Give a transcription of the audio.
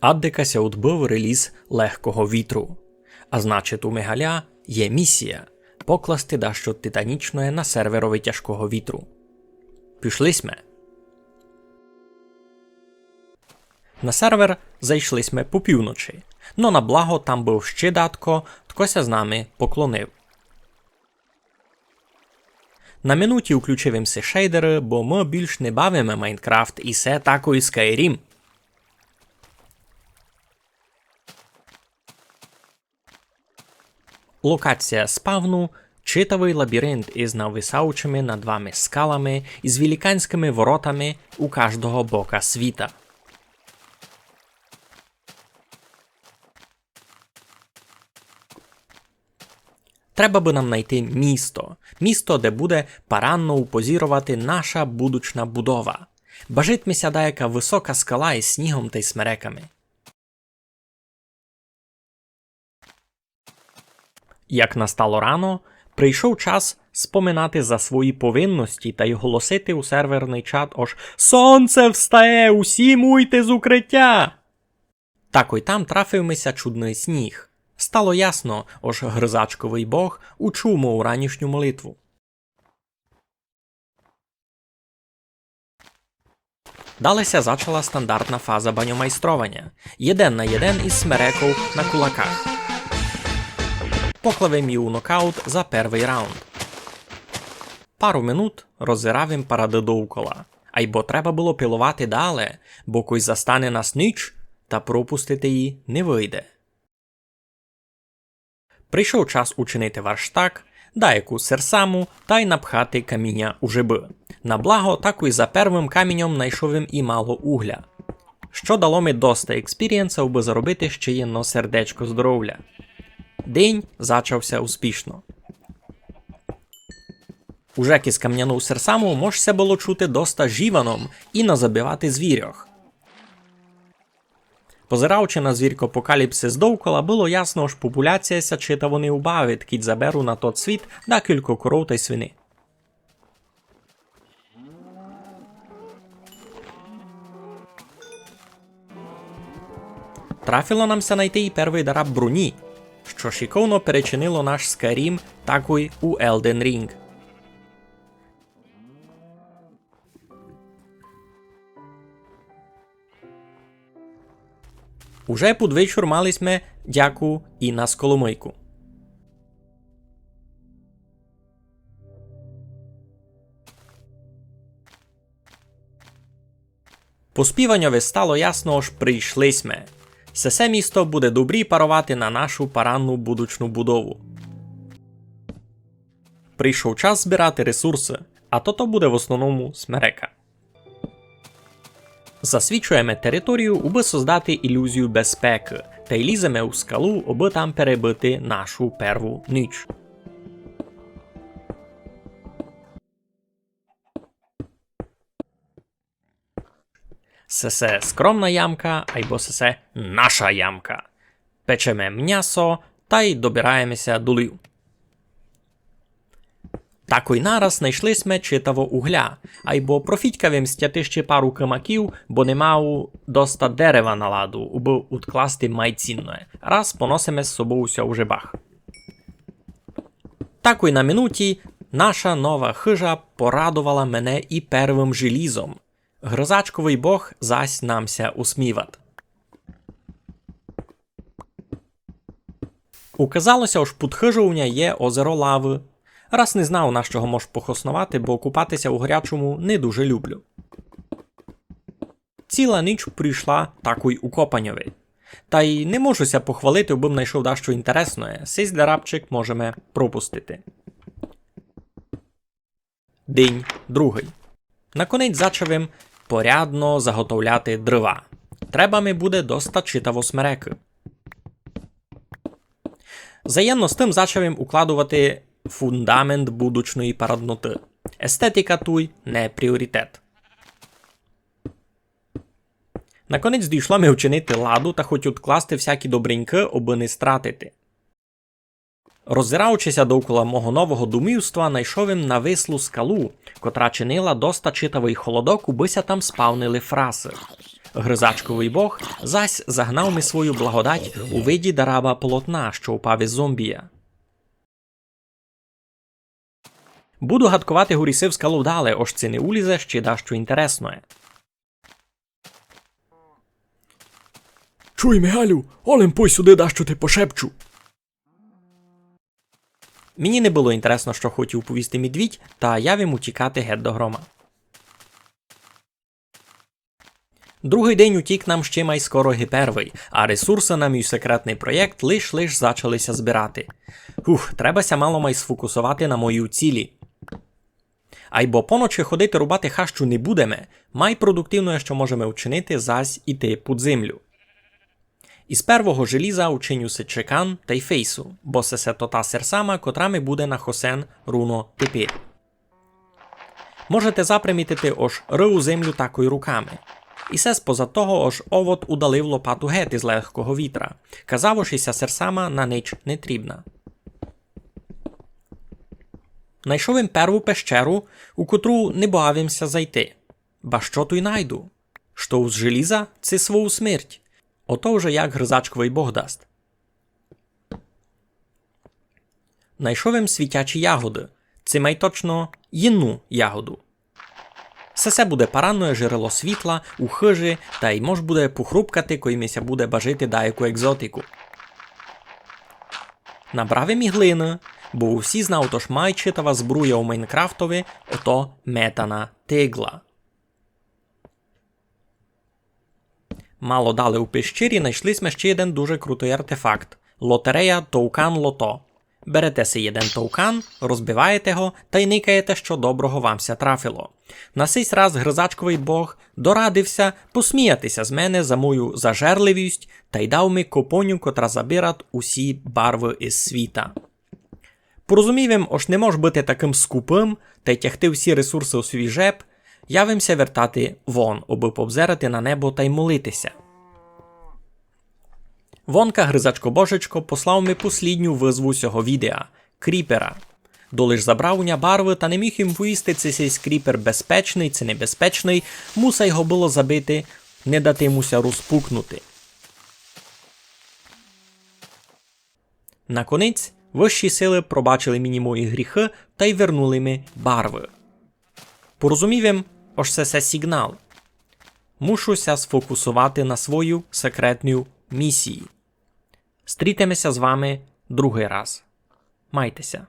Аддикася відбив реліз легкого вітру. А значить, у Мегаля є місія покласти дещо титанічне на серверові тяжкого вітру. Пішли сме. На сервер зайшли сме по півночі, но на благо там був ще датко, ткося з нами поклонив. На минуті включив се шейдери, бо ми більш не бавимо Майнкрафт і се тако і Skyrim. Локація спавну читавий лабіринт із нависаючими над вами скалами і з великанськими воротами у кожного бока світа. Треба би нам знайти місто, місто, де буде паранно упозірувати наша будучна будова. Бажить ми сяда яка висока скала із снігом та й смереками. Як настало рано, прийшов час споминати за свої повинності та й голосити у серверний чат ож Сонце встає, усі муйте з укриття. Так ой там трафивмися чудний сніг. Стало ясно, ож гризачковий бог учув мою ранішню молитву. Далеся зачала стандартна фаза баньомайстровання. Єден на єден із смереков на кулаках. Поклавим її у нокаут за перший раунд. Пару минут роззирав їм паради довкола. А й бо треба було пілувати далі, бо кой застане нас ніч, та пропустити її не вийде. Прийшов час учинити варштак, дайку серсаму та й напхати каміння у жиби. На благо, таку й за первим камінням найшов їм і мало угля. Що дало ми доста експірієнсів, би заробити ще єдно сердечко здоров'я. День зачався успішно. Уже із кам'яну серсаму можся було чути доста жіваном і назабивати звірях. Позираючи на звіркопокаліпсис довкола, було ясно, що популяція ся чита вони убавить, кіть заберу на тот світ декілька коров та й свини. Трафило намся найти і перший дараб броні, що шиковно перечинило наш Skyrim такой у Elden Ring. Уже під вечір мали сме дяку і на сколомийку. По співанньові стало ясно, ж прийшли сме. Сесе місто буде добрі парувати на нашу паранну будучну будову. Прийшов час збирати ресурси, а то то буде в основному смерека. Засвічуємо територію, аби создати ілюзію безпеки, та й ліземо у скалу, аби там перебити нашу перву ніч. Сесе скромна ямка, або сесе наша ямка. Печеме м'ясо та й добираємося до лів. Тако нараз знайшли сме читаво угля, айбо профітькавим стяти ще пару кимаків, бо не мав доста дерева на ладу, уби уткласти майцінне. Раз поносиме з собою у жебах. Тако й на минуті наша нова хижа порадувала мене і первим желізом. Грозачковий бог зась намся усміват. Указалося, ж під є озеро лави. Раз не знав, на що мож похоснувати, бо купатися у гарячому не дуже люблю. Ціла ніч прийшла такой у Копаньові. Та й не можуся похвалити, бо знайшов дещо інтересне. Сись для рабчик можемо пропустити. День другий. Наконець зачавим порядно заготовляти дрова. Треба ми буде доста читаво смереки. Заємно з тим зачавим укладувати фундамент будучної парадноти. Естетика туй не пріоритет. Наконець дійшло ми вчинити ладу та хоч відкласти всякі добреньки, аби не стратити. Роззираючися довкола мого нового думівства, найшов їм на вислу скалу, котра чинила доста читавий холодок, убися там спавнили фраси. Гризачковий бог зась загнав ми свою благодать у виді дараба полотна, що упав із зомбія. Буду гадкувати гуріси в скалу далі, ож це не улізе ще дащо інтересне. Чуй, Мигалю, олем пой сюди дащо ти пошепчу. Мені не було інтересно, що хотів повісти медвідь, та я вим утікати геть до грома. Другий день утік нам ще май скоро гіпервий, а ресурси на мій секретний проєкт лиш-лиш зачалися збирати. Ух, требася мало май сфокусувати на мою цілі. А й бо поночі ходити рубати хащу не будемо, май продуктивно, що можемо вчинити, зась іти під землю. Із первого желіза учиню се чекан та й фейсу, бо се се то та серсама, котрами буде на хосен руно тепер. Можете запримітити ош ри у землю такою руками. І се споза того ош овод удалив лопату гет із легкого вітра. Казавошися серсама на нич не трібна. Найшов їм перву пещеру, у котру не боявимся зайти. Ба що то найду? Що з желіза це свою смерть. Ото вже як гризачковий бог дасть. Найшовим світячі ягоди. Це май точно єнну ягоду. Сесе буде паранне джерело світла, у хижі, та й мож буде похрупкати, коїмися буде бажити даяку екзотику. Набравим і глини, бо усі знав, тож майчитова збруя у Майнкрафтові, ото метана тигла. Мало дали у пещері, знайшли ми ще один дуже крутий артефакт лотерея Тоукан Лото. Берете си один тоукан, розбиваєте його та й никаєте, що доброго вамся трафило. На сей раз гризачковий бог дорадився посміятися з мене за мою зажерливість та й дав ми копоню, котра забират усі барви із світа. Порозумівим, ош не мож бути таким скупим та й тягти всі ресурси у свій жеб, явимся вертати вон, аби побзерати на небо та й молитися. Вонка гризачко божечко послав ми послідню визву цього відео кріпера. Долиш забрав уня барви та не міг їм поїсти це сей скріпер безпечний чи небезпечний, муса його було забити, не дати муся розпукнути. Наконець, вищі сили пробачили мені мої гріхи та й вернули ми барви. Порозумівим, ось це се сигнал. Мушуся сфокусувати на свою секретну місію. Стрітимося з вами другий раз. Майтеся.